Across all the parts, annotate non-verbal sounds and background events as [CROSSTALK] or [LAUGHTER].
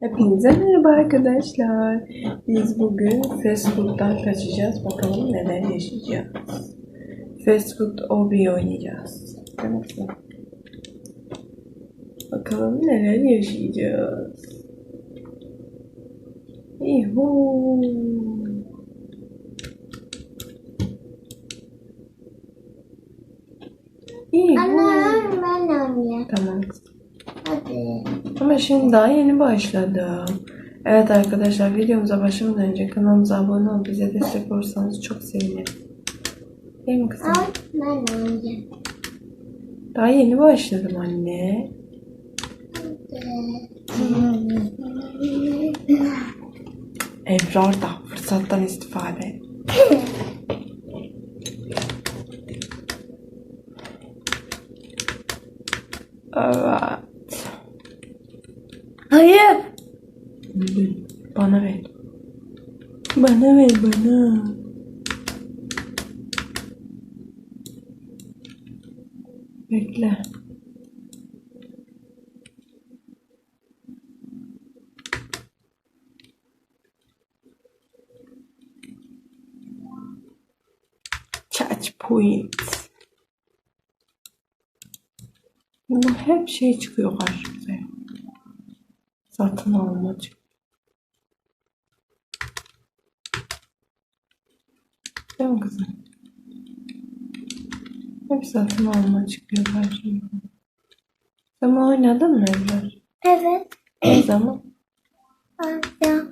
Hepinize merhaba arkadaşlar. Biz bugün fast food'dan kaçacağız. Bakalım neler yaşayacağız. Fast food obi oynayacağız. Kızım? Bakalım neler yaşayacağız. Yuhuu. Yuhuu. Anne ben oynayayım. Tamam. Hadi. Ama şimdi daha yeni başladım. Evet arkadaşlar videomuza başlamadan önce kanalımıza abone olup bize destek olursanız çok sevinirim. Değil mi kızım? Al ben oynayayım. Daha yeni başladım anne. Ebrar da fırsattan istifade. [LAUGHS] Evet. Hayır. Bana ver. Bana ver bana. Bekle. Catch point. Bunlar hep şey çıkıyor karşımıza. Satın çıkıyor. Değil mi kızım? Hep satın alma çıkıyor karşımıza. Sen bu oynadın mı Ebrar? Evet. Ne zaman? Akşam.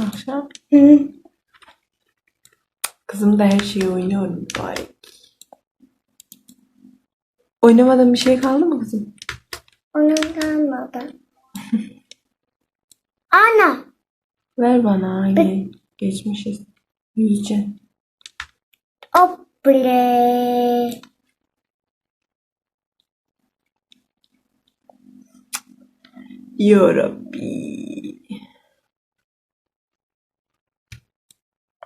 Akşam. Hı. Kızım da her şeyi oynuyorum. Vay. Oynamadığın bir şey kaldı mı kızım? Kalmadı. [LAUGHS] Ana. Ver bana aynı. Geçmişiz. Yiyeceğim. Ople. Yarabbi.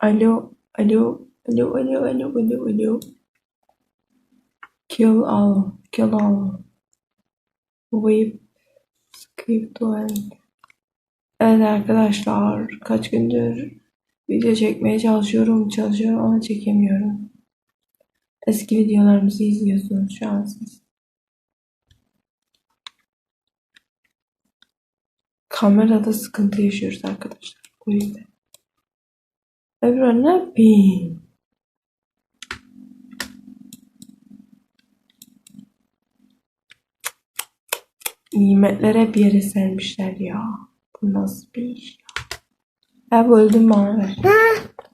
Alo, alo, alo, alo, alo, alo, alo. Kill all, kill all. Whip, skip to end. Evet arkadaşlar, kaç gündür video çekmeye çalışıyorum, çalışıyorum ama çekemiyorum. Eski videolarımızı izliyorsunuz şu an siz. Kamerada sıkıntı yaşıyoruz arkadaşlar. O yüzden. Ebru ne yapayım? Nimetler hep yere sermişler ya. Bu nasıl bir iş ya? Öldüm ver. Ha.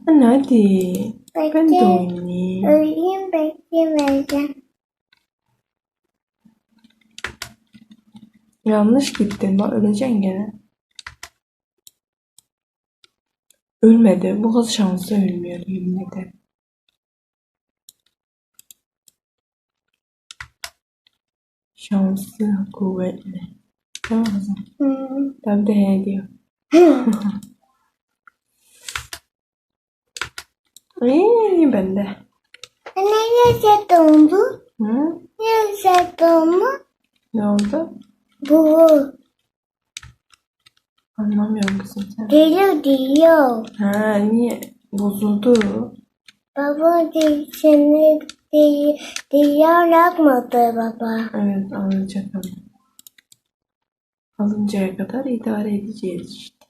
Anne hadi. Ben de Bekle. oynayayım. Öleyim beklemeyeceğim. Yanlış gittin. Bak öleceksin gene. Ölmedi. Bu kız şanslı ölmüyor yemin ederim. Şanslı, kuvvetli. Kızım. Hı. Tabii de he diyor. İyi ben de. Anne yaşadın bu? Hı? Yaşadın mı? Ne oldu? Bu. Anlamıyorum kızım sen. Geliyor diyor. Ha niye? Bozuldu. Baba değil, seni değil, yapmadı baba. Evet alınacak ama. Alıncaya kadar idare edeceğiz işte.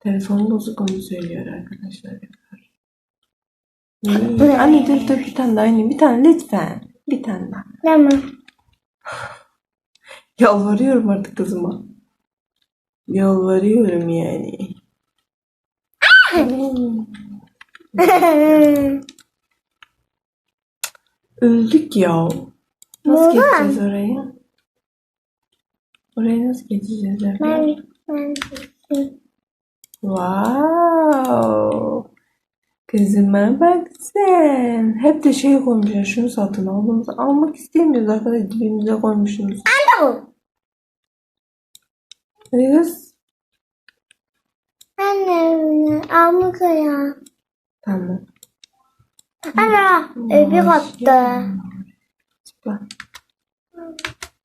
Telefon bozuk onu söylüyor arkadaşlar. İyi. Anne dur dur bir tane daha anne. Bir tane lütfen. Bir tane daha. Tamam. Yalvarıyorum artık kızıma. Yalvarıyorum yani. Hmm. [LAUGHS] Öldük ya. Nasıl geçeceğiz oraya? Oraya nasıl geçeceğiz? Ben, Wow. Kızıma bak sen. Hep de şey koymuşlar. Şunu satın al. Almak istemiyoruz arkadaşlar. Dibimize koymuşsunuz. Alo. Hadi kız. Anne, almış ya. Tamam. Ana, öbür katta. Zıpla.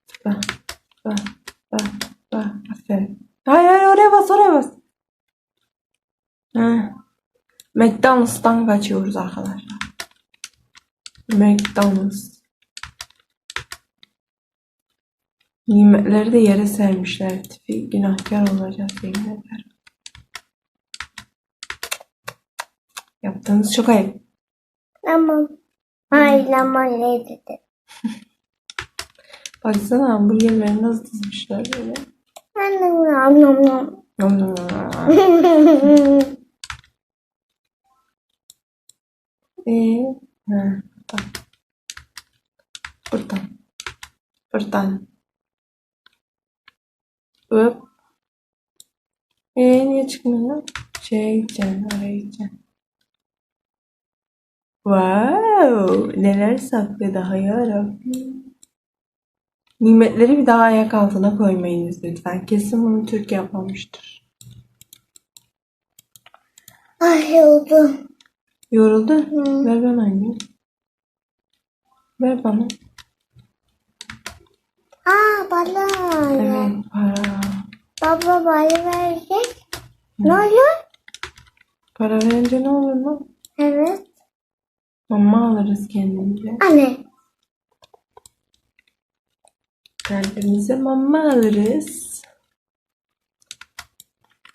Zıpla. Zıpla. Zıpla. Aferin. Hayır hayır oraya bas oraya bas. Heh. McDonald's'tan kaçıyoruz arkadaşlar. McDonald's. Nimetleri de yere sermişler. Tipi günahkar olacağız ederim. Yaptığınız çok ayıp. Tamam. Hayır ama ne dedi? [LAUGHS] Baksana hamburgerleri nasıl dizmişler böyle. [LAUGHS] Ee, ha, buradan. Buradan. Buradan. Hop. Ee, niye çıkmıyor? Şeye gideceksin, oraya gideceksin. Wow, neler saklı daha yarabbim. Nimetleri bir daha ayak altına koymayınız lütfen. Kesin bunu Türk yapmamıştır. Ay yoruldum. Yoruldu. Hı. Ver bana anne. Ver bana. Aa bana. Evet para. Baba bana verecek. Ne oluyor? Para verince ne olur mu? Evet. Mama alırız kendimize. Anne. Kendimize mama alırız.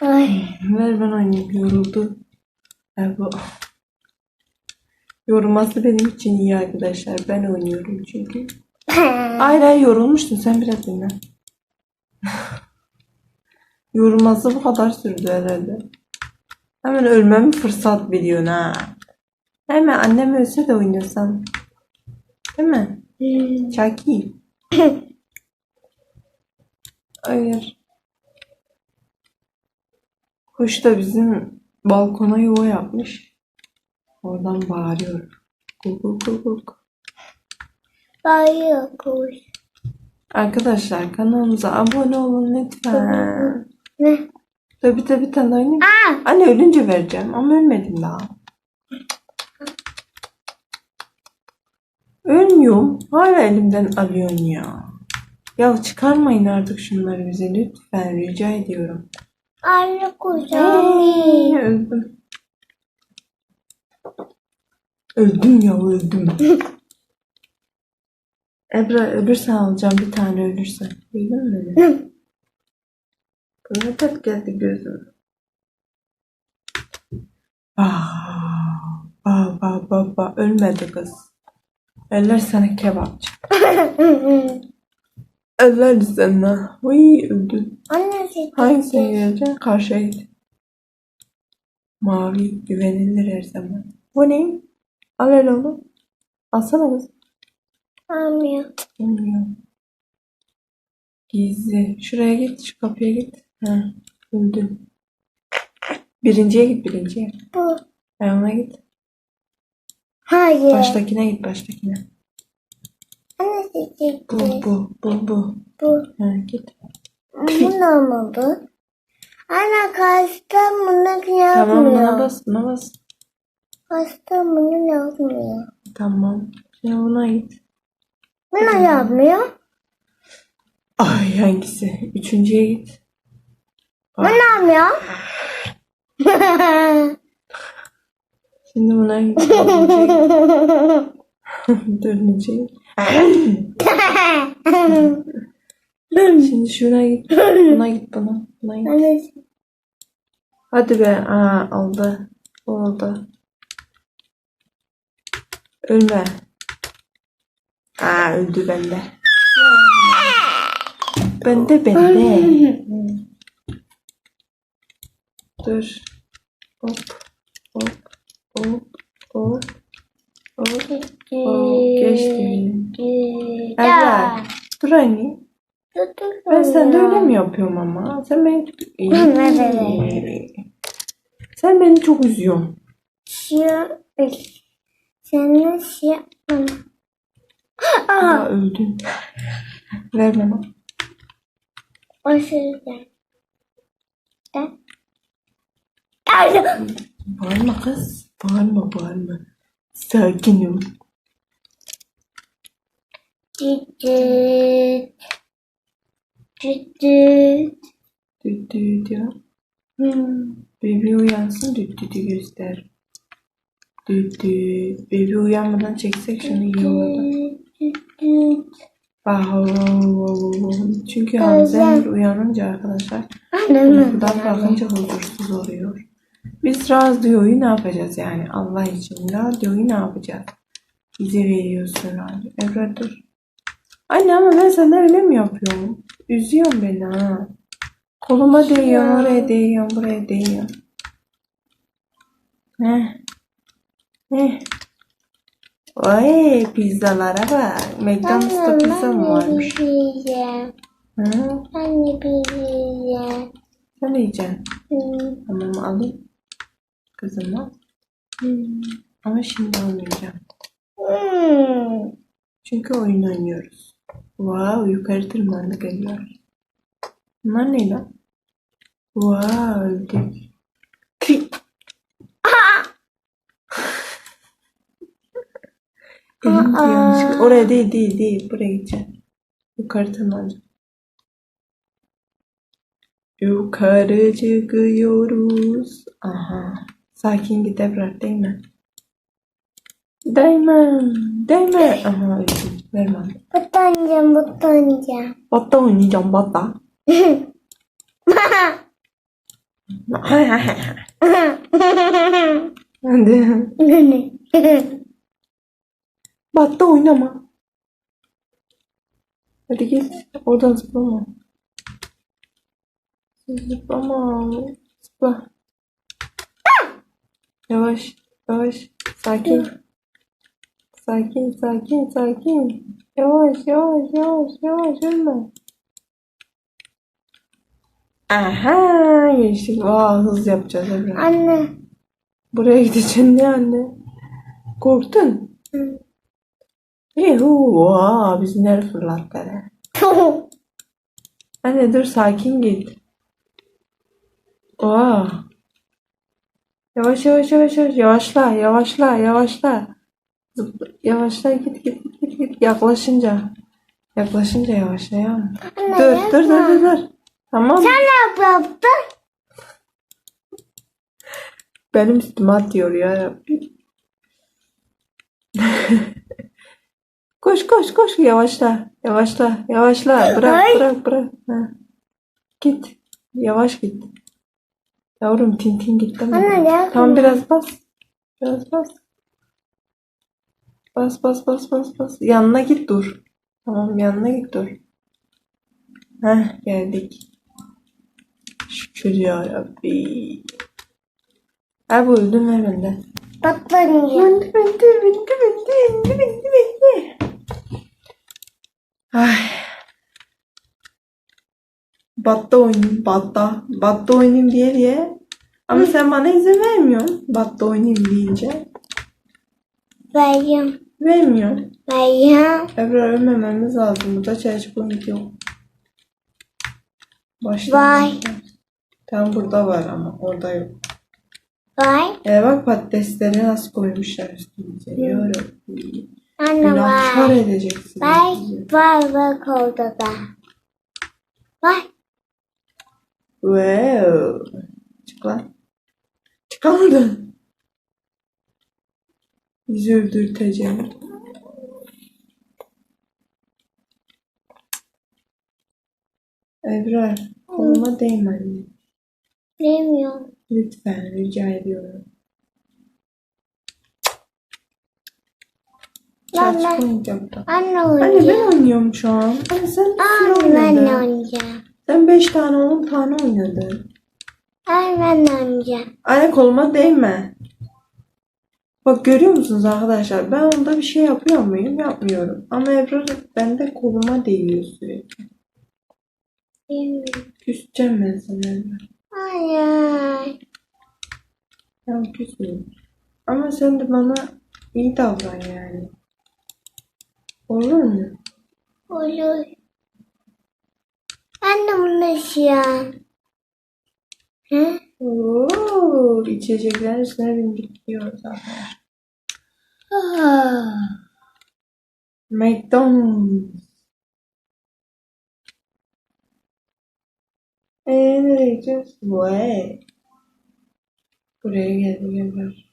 Ay. Ver bana annem yoruldu. Ya bu. Yorulması benim için iyi arkadaşlar. Ben oynuyorum çünkü. [LAUGHS] Hayır hayır yorulmuştun sen biraz dinle. [LAUGHS] Yorulması bu kadar sürdü herhalde. Hemen ölmeme fırsat veriyorsun ha. Hemen annem ölse de oynuyorsan. Değil mi? Çok iyi. [LAUGHS] Hayır. Kuş da bizim balkona yuva yapmış. Oradan bağırıyor. Kuk kuk kuk kuk. Hayır kuş. Arkadaşlar kanalımıza abone olun lütfen. Ne? Tabi tabi oynayayım. Aa. Anne ölünce vereceğim ama ölmedim daha. Ölmüyorum. Hala elimden alıyorsun ya. Ya çıkarmayın artık şunları bize lütfen rica ediyorum. Anne. Ee, Anne. öldüm. Öldüm ya öldüm. [LAUGHS] Ebra ölürsen alacağım bir tane ölürsen. Duydun mu beni? [LAUGHS] Ne tat geldi gözüme. Aa, ba ba ba ba ölmedi kız. Eller sana kebapçı. [LAUGHS] Eller sana. Uy öldün. Anne dedi. Hangisine geleceksin? Karşıya git. Mavi güvenilir her zaman. Bu ne? Al el onu. Alsana kız. Almıyor. Bilmiyor. Gizli. Şuraya git. Şu kapıya git. Ha, öldün. Birinciye git birinciye. Bu. Ayağına git. Hayır. Baştakine git baştakine. Bu bu bu bu. Bu. Ha, git. Bu ne mi bu? Anne kaçta bunu yapmıyor. Tamam buna bas buna bas. Kaçta bunu yapmıyor. Tamam. Şimdi buna git. Bunu yapmıyor. Ay hangisi? Üçüncüye git. Bu ne yapmıyor? Şimdi buna git. Dördüncüye git. [LAUGHS] [LAUGHS] Şimdi şuna git. Buna git buna. Buna git. Hadi be. Aa oldu. Oldu. Ölme. Aa öldü bende. Bende bende. Dur. Hop. Hop. Hop. Hop. Hop. Hop. Geçti. Ya. Evet. Dur anne. Ben sen de öyle mi yapıyorum ama? Sen beni. [LAUGHS] Sen beni çok üzüyorsun. Senin şey Aa, Aa, öldün. Ver bana. o. Ay, Bağırma kız. Bağırma bağırma. Sakin ol. Cicit. Cicit. Düt düt ya. Hmm. Baby uyansın düt dütü göster. Düt düt. Baby uyanmadan çeksek şunu iyi wow, wow. Çünkü Hamza uyanınca arkadaşlar uykudan kalkınca huzursuz oluyor. Biz radyoyu ne yapacağız yani Allah için radyoyu ne yapacağız? Bize veriyorsun radyo. Ebrar dur. Anne ama ben sana öyle mi yapıyorum? Üzüyorsun beni ha. Koluma değiyorsun, oraya değiyorsun, buraya değiyorsun. Heh. Heh. Vay pizzalara bak. McDonald's'ta pizza mı varmış? yiyeceğim. Hı? Ben de yiyeceğim. Sen de yiyeceksin. Tamam alayım. Kızıma. Hmm. Ama şimdi almayacağım. Hmm. Çünkü oyun oynuyoruz. Wow yukarı tırmandık geliyor. Bunlar ne lan? Wow öldük. Yanlışlıkla. Oraya değil değil değil. Buraya gideceğim. Yukarı tırmanacağım. Yukarı çıkıyoruz. Aha. Sakin git Ebrar değil mi? Değme. Değme. Aha öldüm. Vermem. Batancam batancam. Batta oynayacağım batta. Hadi. Batta oynama. Hadi git. Oradan zıplama. Zıplama. Zıpla. Yavaş. Yavaş. Sakin. Sakin. Sakin. Sakin. Yavaş. Yavaş. Yavaş. Yavaş. Ölme. Aha. Geçtik. Vaa hız yapacağız. Ebru. Anne. Buraya gideceksin ne anne? Korktun? Hı. Yuhu, vaa, bizi nereye fırlattılar [LAUGHS] ha? Anne dur sakin git. Vaa. Yavaş yavaş yavaş yavaş yavaşla yavaşla yavaşla. Zıpla, yavaşla git git git git git yaklaşınca. Yaklaşınca yavaşla ya. Anne, Dur dur dur dur dur. Tamam. Ne yaptın? Benim üstüme atıyor ya koş koş koş yavaşla yavaşla yavaşla bırak Ay. bırak bırak. Ha. Git yavaş git. Yavrum tintin git değil mi? Anne, ne Tamam biraz bas. Biraz bas. Bas bas bas bas bas. Yanına git dur. Tamam yanına git dur. Heh geldik. Şükür ya Rabbi. Abi öldüm ver bende. Batancam. Bindi bindi bindi bindi bindi bindi bindi. Ay. Batta oynayayım batta. Batta oynayayım diye diye. Ama sen bana izin vermiyorsun. Batta oynayayım deyince. Bayım. Vermiyorsun. Bayım. Ebrar ölmememiz lazım. Burada checkpoint yok. Başla. Vay. Tam burada var ama orada yok. Vay. E bak patatesleri nasıl koymuşlar üstümüze. Yorum. Anne Günahkar vay. edeceksiniz Vay. Vay bak orada da. Vay. Wow. Çık lan. Çık lan oradan. Bizi öldürteceğim. Ebrar, koluma değme anne. Bilmiyorum. Lütfen rica ediyorum. Ben- oyuncakta. Anne Anne ben oynuyorum şu an. Anne sen Anne ben oynayacağım. Sen 5 tane 10 tane oynadın. Ben de oynayacağım. Anne koluma değme. Bak görüyor musunuz arkadaşlar? Ben onda bir şey yapıyor muyum? Yapmıyorum. Ama Ebrar bende koluma değiyor sürekli. Küseceğim ben sana Ebrar. Hayır. Tamam küsmeyeyim. Ama sen de bana iyi davran yani. Olur mu? Olur. Bunu istiyorum. Hı? Oo, içeceklerin üstüne diyoruz arkadaşlar. Ah. McDonald's. Eee nereye gideceğiz? Vay. Buraya geldi Ember.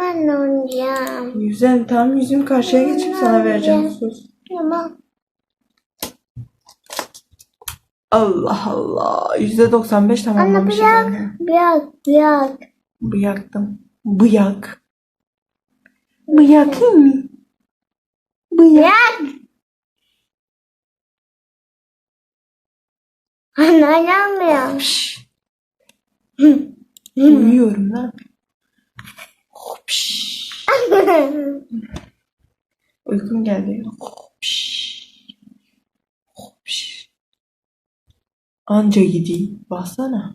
Ben oynayacağım. Yüzem tam yüzüm karşıya geçip sana vereceğim söz. Tamam. Allah Allah. Yüzde 95 Anne tamamlamışım. bırak. ben. Bırak. Bırak. Bıyaktım. Bıyak. Bıyakayım mı? Bıyak. Bırak. Anne oynamıyorum. Pş. Uyuyorum lan. Pş. Uykum geldi. Pş. Anca gideyim. Baksana.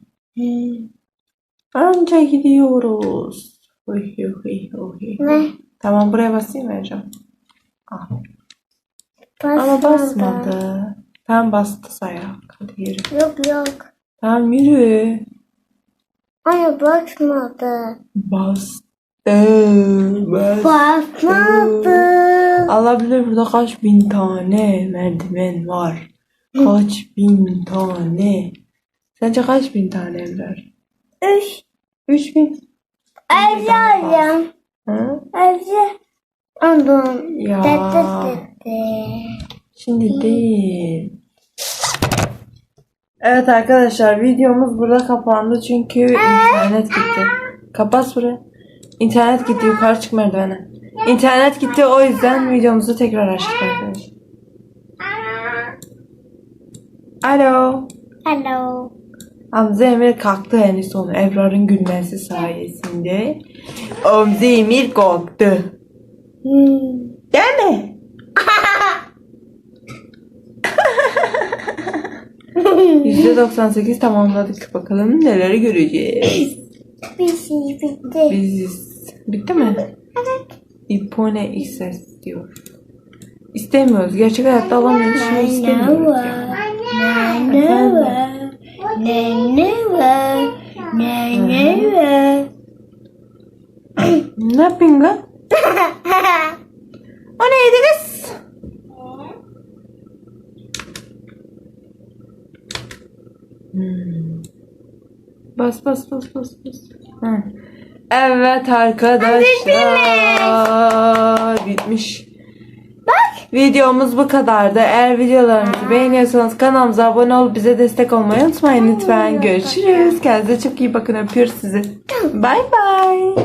Anca gidiyoruz. Oy, oy, oy, ne? Tamam buraya basayım vereceğim. Ah. Ama Basmadı. basmadı. Tamam bastı saya. Hadi yürü. Yok yok. Tamam yürü. Anne basmadı. Bastı. Bastı. Basmadı. Allah bilir burada kaç bin tane merdiven var. Kaç bin tane. Sence kaç bin tane evler? Üç. Üç bin. Arıyorum. Ha? Evde. Anladım. Ya. Dede dede. Şimdi değil. Evet arkadaşlar videomuz burada kapandı çünkü internet gitti. Kapat buraya. İnternet gitti yukarı çık merdivene. İnternet gitti o yüzden videomuzu tekrar açtık arkadaşlar. Alo. Hello. Hamza Emir kalktı en son Ebrar'ın gülmesi sayesinde. Hamza Emir kalktı. Hmm. Gelme. %98 tamamladık. Bakalım neleri göreceğiz. Bir şey bitti. Biz bitti mi? Evet. İpone XS diyor. İstemiyoruz. Gerçek hayatta alamıyoruz. Şimdi istemiyoruz yani. Ne var? Ne ne yapıyorsun kız? [LAUGHS] O neydi kız? Hmm. Bas bas bas bas bas. Ha. Evet arkadaşlar. Bitmiş. Videomuz bu kadardı. Eğer videolarımızı beğeniyorsanız kanalımıza abone olup bize destek olmayı unutmayın lütfen. Görüşürüz. Kendinize çok iyi bakın. Öpüyoruz sizi. Bay bay.